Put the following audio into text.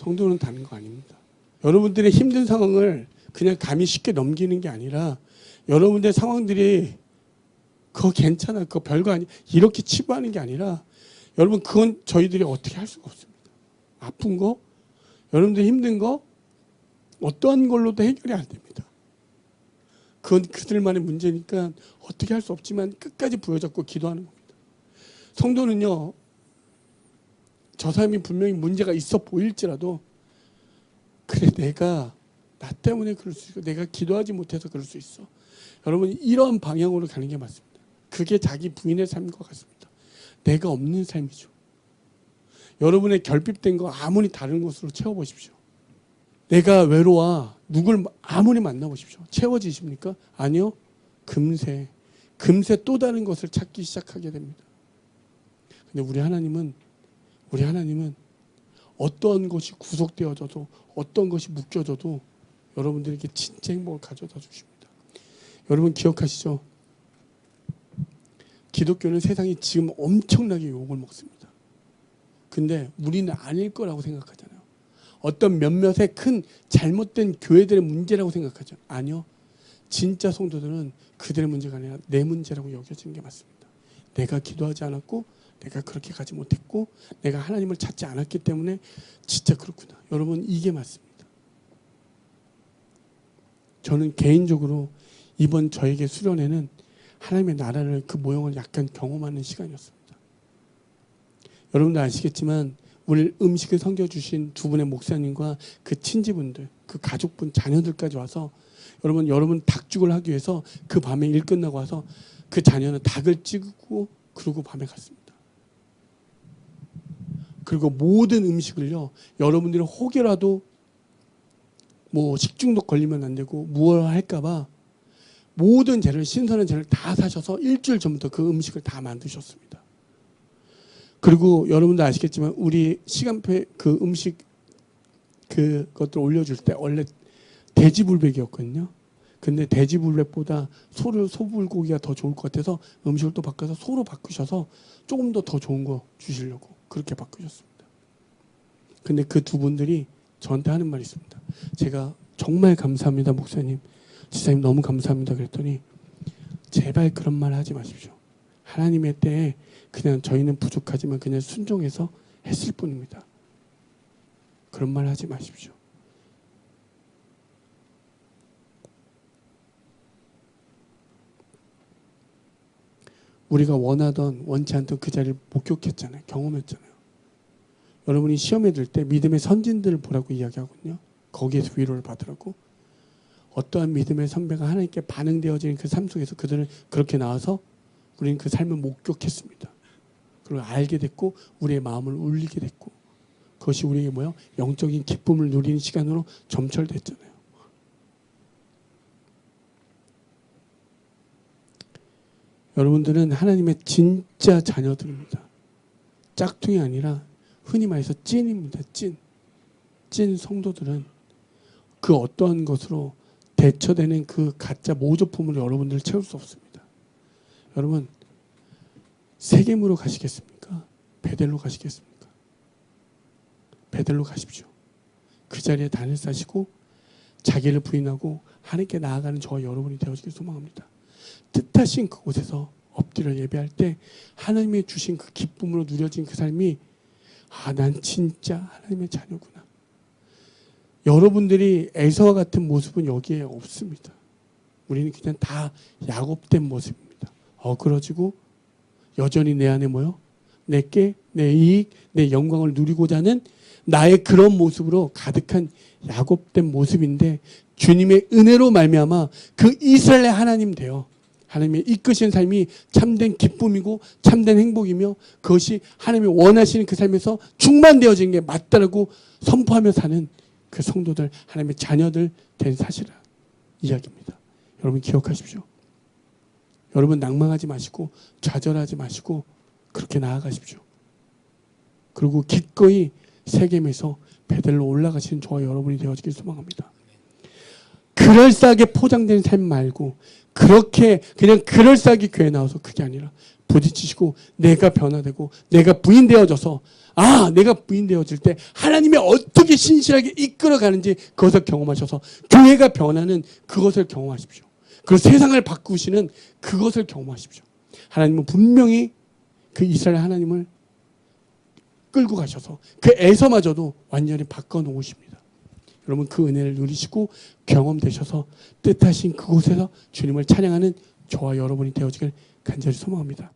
성도는 다른 거 아닙니다. 여러분들의 힘든 상황을 그냥 감히 쉽게 넘기는 게 아니라 여러분들의 상황들이 그거 괜찮아. 그거 별거 아니. 이렇게 치부하는 게 아니라 여러분 그건 저희들이 어떻게 할 수가 없습니다. 아픈 거, 여러분들 힘든 거 어떠한 걸로도 해결이 안 됩니다. 그건 그들만의 문제니까 어떻게 할 수 없지만 끝까지 부여잡고 기도하는 겁니다. 성도는요, 저 사람이 분명히 문제가 있어 보일지라도 그래 내가 나 때문에 그럴 수 있고 내가 기도하지 못해서 그럴 수 있어. 여러분 이런 방향으로 가는 게 맞습니다. 그게 자기 부인의 삶인 것 같습니다. 내가 없는 삶이죠. 여러분의 결핍된 거 아무리 다른 것으로 채워보십시오. 내가 외로워 누굴 아무리 만나보십시오. 채워지십니까? 아니요. 금세 금세 또 다른 것을 찾기 시작하게 됩니다. 근데 우리 하나님은 우리 하나님은 어떤 것이 구속되어져도 어떤 것이 묶여져도 여러분들에게 진짜 행복을 가져다 주십니다. 여러분 기억하시죠? 기독교는 세상이 지금 엄청나게 욕을 먹습니다. 근데 우리는 아닐 거라고 생각하잖아요. 어떤 몇몇의 큰 잘못된 교회들의 문제라고 생각하죠. 아니요. 진짜 성도들은 그들의 문제가 아니라 내 문제라고 여겨지는 게 맞습니다. 내가 기도하지 않았고 내가 그렇게 가지 못했고 내가 하나님을 찾지 않았기 때문에 진짜 그렇구나. 여러분 이게 맞습니다. 저는 개인적으로 이번 저에게 수련회는 하나님의 나라를 그 모형을 약간 경험하는 시간이었습니다. 여러분도 아시겠지만 오늘 음식을 섬겨주신 두 분의 목사님과 그 친지분들, 그 가족분, 자녀들까지 와서 여러분 여러분 닭죽을 하기 위해서 그 밤에 일 끝나고 와서 그 자녀는 닭을 찍고 그러고 밤에 갔습니다. 그리고 모든 음식을요 여러분들이 혹여라도 뭐 식중독 걸리면 안 되고 무얼 할까봐 모든 재료를 신선한 재료를 다 사셔서 일주일 전부터 그 음식을 다 만드셨습니다. 그리고 여러분도 아시겠지만 우리 시간표 그 음식 그것들 올려줄 때 원래 돼지불백이었거든요. 근데 돼지불백보다 소를 소불고기가 더 좋을 것 같아서 음식을 또 바꿔서 소로 바꾸셔서 조금 더 더 좋은 거 주시려고 그렇게 바꾸셨습니다. 근데 그 두 분들이 저한테 하는 말이 있습니다. 제가 정말 감사합니다, 목사님. 지사님 너무 감사합니다. 그랬더니 제발 그런 말 하지 마십시오. 하나님의 때에 그냥 저희는 부족하지만 그냥 순종해서 했을 뿐입니다. 그런 말 하지 마십시오. 우리가 원하던 원치 않던 그 자리를 목격했잖아요. 경험했잖아요. 여러분이 시험에 들 때 믿음의 선진들을 보라고 이야기하거든요. 거기에서 위로를 받으라고. 어떠한 믿음의 선배가 하나님께 반응되어지는 그 삶 속에서 그들은 그렇게 나와서 우리는 그 삶을 목격했습니다. 그리고 알게 됐고 우리의 마음을 울리게 됐고 그것이 우리에게 뭐요? 영적인 기쁨을 누리는 시간으로 점철됐잖아요. 여러분들은 하나님의 진짜 자녀들입니다. 짝퉁이 아니라 흔히 말해서 찐입니다. 찐. 찐 성도들은 그 어떠한 것으로 대처되는 그 가짜 모조품으로 여러분들을 채울 수 없습니다. 여러분 세겜으로 가시겠습니까? 베델로 가시겠습니까? 베델로 가십시오. 그 자리에 단을 싸시고 자기를 부인하고 하나님께 나아가는 저와 여러분이 되어지길 소망합니다. 뜻하신 그곳에서 엎드려 예배할 때 하나님의 주신 그 기쁨으로 누려진 그 삶이 아, 난 진짜 하나님의 자녀구나. 여러분들이 에서와 같은 모습은 여기에 없습니다. 우리는 그냥 다 야곱된 모습입니다. 어그러지고 여전히 내 안에 뭐요? 내게 내 이익, 내 영광을 누리고자 하는 나의 그런 모습으로 가득한 야곱된 모습인데 주님의 은혜로 말미암아 그 이스라엘의 하나님 되어 하나님의 이끄신 삶이 참된 기쁨이고 참된 행복이며 그것이 하나님이 원하시는 그 삶에서 충만되어지는 게 맞다라고 선포하며 사는 그 성도들 하나님의 자녀들 된 사실을 이야기입니다. 여러분 기억하십시오. 여러분 낭망하지 마시고 좌절하지 마시고 그렇게 나아가십시오. 그리고 기꺼이 세겜에서 베델로 올라가시는 저와 여러분이 되어지길 소망합니다. 그럴싸하게 포장된 삶 말고 그렇게 그냥 그럴싸하게 교회 나와서 그게 아니라 부딪히시고 내가 변화되고 내가 부인되어져서 아 내가 부인되어질 때 하나님이 어떻게 신실하게 이끌어가는지 그것을 경험하셔서 교회가 변하는 그것을 경험하십시오. 그 세상을 바꾸시는 그것을 경험하십시오. 하나님은 분명히 그 이스라엘 하나님을 끌고 가셔서 그 애서마저도 완전히 바꿔 놓으십니다. 여러분 그 은혜를 누리시고 경험되셔서 뜻하신 그곳에서 주님을 찬양하는 저와 여러분이 되어지길 간절히 소망합니다.